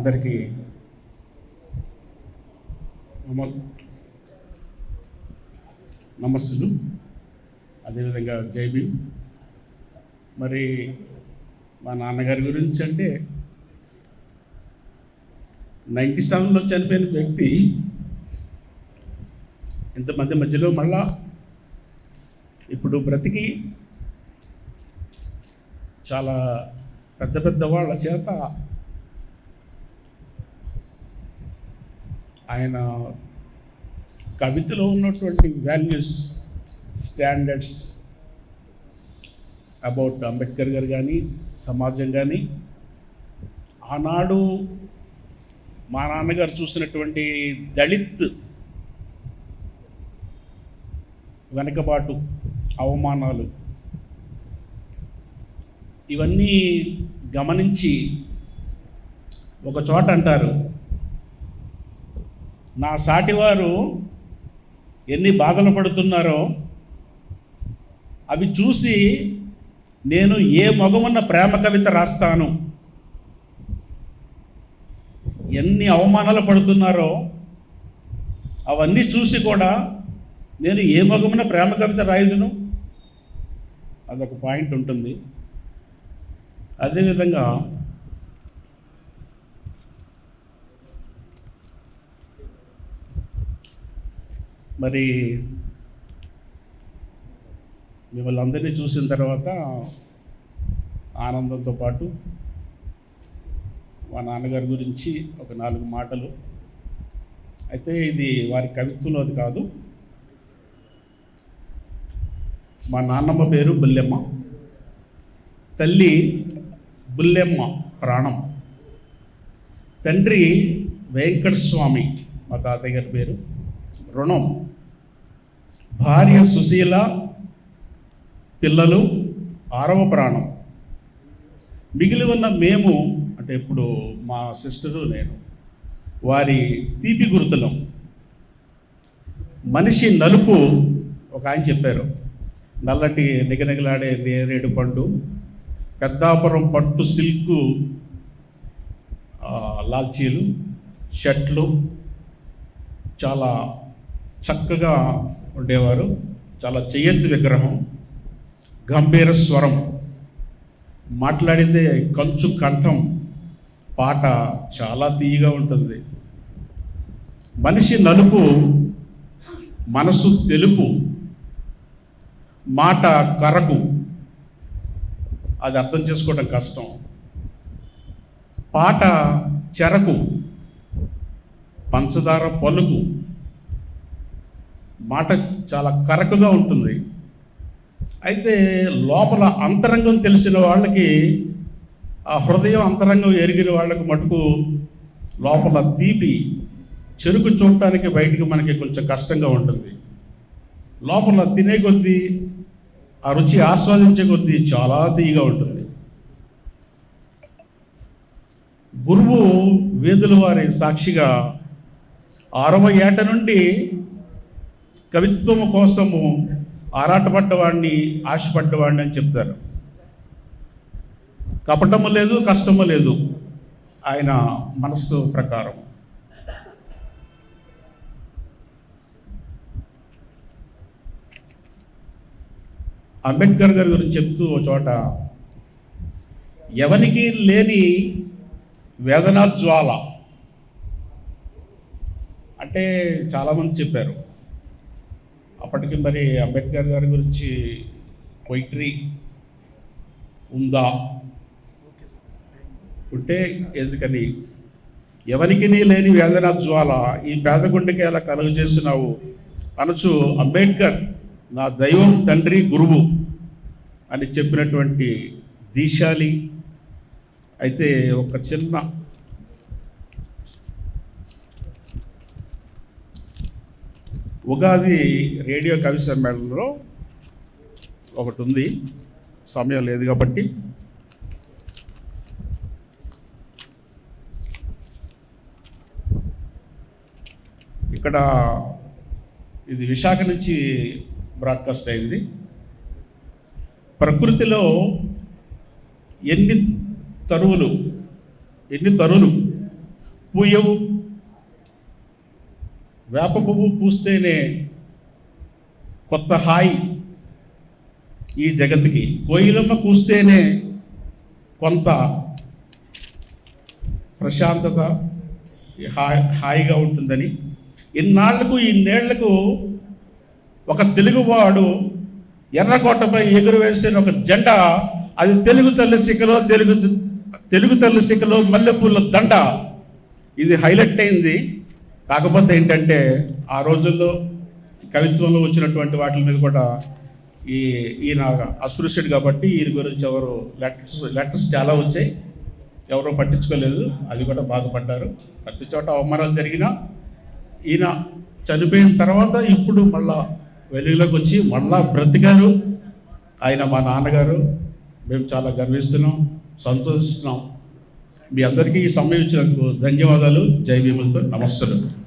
అందరికీ నమస్సులు. అదేవిధంగా జైబీన్ మరి మా నాన్నగారి గురించి అంటే నైంటీ సెవెన్లో చనిపోయిన వ్యక్తి ఇంతమంది మధ్యలో మళ్ళా ఇప్పుడు బ్రతికి చాలా పెద్ద పెద్ద వాళ్ళ చేత ఆయన కవితలో ఉన్నటువంటి వాల్యూస్ స్టాండర్డ్స్ అబౌట్ అంబేద్కర్ గారు కానీ సమాజం కానీ ఆనాడు మా నాన్నగారు చూసినటువంటి దళిత్ వెనకబాటు అవమానాలు ఇవన్నీ గమనించి ఒక చోట అంటారు నా సాటివారు ఎన్ని బాధలు పడుతున్నారో అవి చూసి నేను ఏ మగమున్న ప్రేమ కవిత రాస్తాను? ఎన్ని అవమానాలు పడుతున్నారో అవన్నీ చూసి కూడా నేను ఏ మగమున ప్రేమ కవిత రాయుదును? అదొక పాయింట్ ఉంటుంది. అదేవిధంగా మరి మిమ్మల్ని అందరినీ చూసిన తర్వాత ఆనందంతో పాటు మా నాన్నగారి గురించి ఒక నాలుగు మాటలు. అయితే ఇది వారి కవిత్వంలో అది కాదు. మా నాన్నమ్మ పేరు బుల్లెమ్మ. తల్లి బుల్లెమ్మ ప్రాణం. తండ్రి వెంకటస్వామి మా తాతయ్య గారి పేరు రుణం. భార్య సుశీల పిల్లలు ఆరవ ప్రాణం. మిగిలి ఉన్న మేము అంటే ఇప్పుడు మా సిస్టరు నేను వారి తీపి గుర్తులం. మనిషి నలుపు ఒక ఆయన చెప్పారు. నల్లటి నిగనిగలాడే నేరేడు పండు పెద్దాపురం పట్టు సిల్కు లాల్చీలు షర్ట్లు చాలా చక్కగా ఉండేవారు. చాలా చెయ్యెత్తి విగ్రహం గంభీర స్వరం మాట్లాడితే కంచు కంఠం పాట చాలా తీయగా ఉంటుంది. మనిషి నలుపు మనసు తెలుపు మాట కరకు అది అర్థం చేసుకోవడం కష్టం. పాట చెరకు పంచదార పలుకు మాట చాలా కరెక్ట్గా ఉంటుంది. అయితే లోపల అంతరంగం తెలిసిన వాళ్ళకి ఆ హృదయం అంతరంగం ఎరిగిన వాళ్ళకు మటుకు లోపల తీపి చెరుకు చూడటానికి బయటికి మనకి కొంచెం కష్టంగా ఉంటుంది. లోపల తినే కొద్దీ ఆ రుచి ఆస్వాదించే కొద్దీ చాలా తీయగా ఉంటుంది. గురువు వేదుల వారి సాక్షిగా అరవై ఏట నుండి కవిత్వము కోసము ఆరాటపడ్డవాడిని ఆశపడ్డవాడిని అని చెప్తారు. కపటము లేదు కష్టము లేదు ఆయన మనస్సు ప్రకారం. అంబేద్కర్ గారి గురించి చెప్తూ ఒక చోట ఎవనికి లేని వేదనా జ్వాల. అంటే చాలామంది చెప్పారు. అప్పటికి మరి అంబేద్కర్ గారి గురించి పొయిట్రీ ఉందా? ఉంటే ఎందుకని? ఎవరికి నీ లేని వేదన జ్వాల? ఈ పేద గుండెకి ఎలా కలుగు చేసినావు? అనొచ్చు అంబేద్కర్ నా దైవం తండ్రి గురువు అని చెప్పినటువంటి దీశాలి. అయితే ఒక చిన్న ఉగాది రేడియో కవి సమ్మేళనంలో ఒకటి ఉంది సమయం లేదు కాబట్టి. ఇక్కడ ఇది విశాఖ నుంచి బ్రాడ్కాస్ట్ అయింది. ప్రకృతిలో ఎన్ని తరువులు ఎన్ని తరువులు పూయవు? వేప పువ్వు పూస్తేనే కొత్త హాయి ఈ జగత్తుకి. కోయిలమ్మ కూస్తేనే కొంత ప్రశాంతత హాయ్ హాయిగా ఉంటుందని. ఇన్నాళ్ళకు ఇన్నేళ్ళకు ఒక తెలుగువాడు ఎర్రకోటపై ఎగురవేసిన ఒక జెండా అది తెలుగు తల్లి శిఖలో తెలుగు తెలుగు తల్లి శిఖలో మల్లెపూల దండ. ఇది హైలైట్ అయింది. కాకపోతే ఏంటంటే ఆ రోజుల్లో కవిత్వంలో వచ్చినటువంటి వాటి మీద కూడా ఈ ఈయన అస్పృశ్యుడు కాబట్టి ఈయన గురించి ఎవరు లెటర్స్ లెటర్స్ చాలా వచ్చాయి. ఎవరో పట్టించుకోలేదు. అది కూడా బాధపడ్డారు. ప్రతి చోట అవమానాలు జరిగినా ఈయన చనిపోయిన తర్వాత ఇప్పుడు మళ్ళా వెలుగులోకి వచ్చి మళ్ళా బ్రతికారు. ఆయన మా నాన్నగారు మేము చాలా గర్విస్తున్నాం సంతోషిస్తున్నాం. మీ అందరికీ ఈ సమయం ఇచ్చినందుకు ధన్యవాదాలు. జై భీములతో నమస్కారం